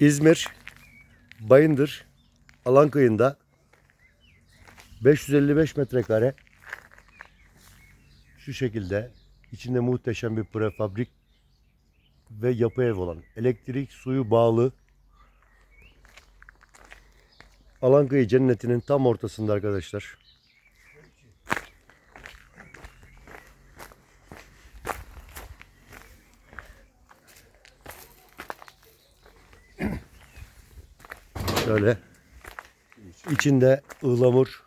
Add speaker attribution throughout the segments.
Speaker 1: İzmir, Bayındır, Alankayı'nda 555 metrekare şu şekilde içinde muhteşem bir prefabrik ve yapı ev olan elektrik suyu bağlı Alankayı cennetinin tam ortasında arkadaşlar. Şöyle. İçinde ıhlamur,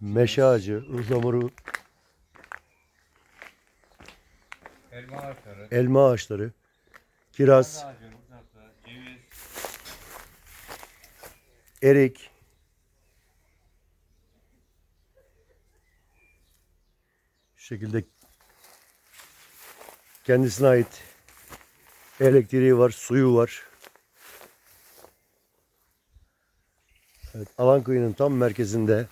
Speaker 1: meşe ağacı, ıhlamuru,
Speaker 2: Elma ağaçları,
Speaker 1: elma ağaçları, kiraz, erik, şu şekilde kendisine ait elektriği var, suyu var. Evet, Alanköy'ün tam merkezinde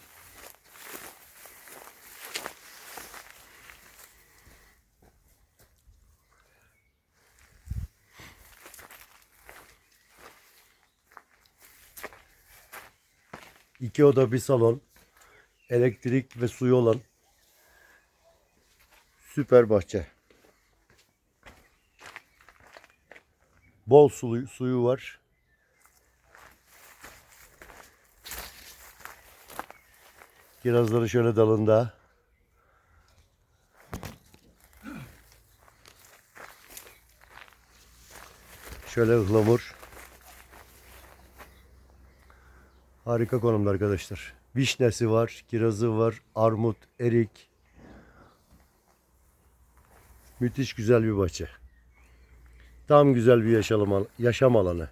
Speaker 1: iki oda bir salon, elektrik ve suyu olan süper bahçe. Bol suyu, suyu var. Kirazları şöyle dalında. Şöyle ıhlamur. Harika konumda arkadaşlar. Vişnesi var, kirazı var, armut, erik. Müthiş güzel bir bahçe. Tam güzel bir yaşam, alanı.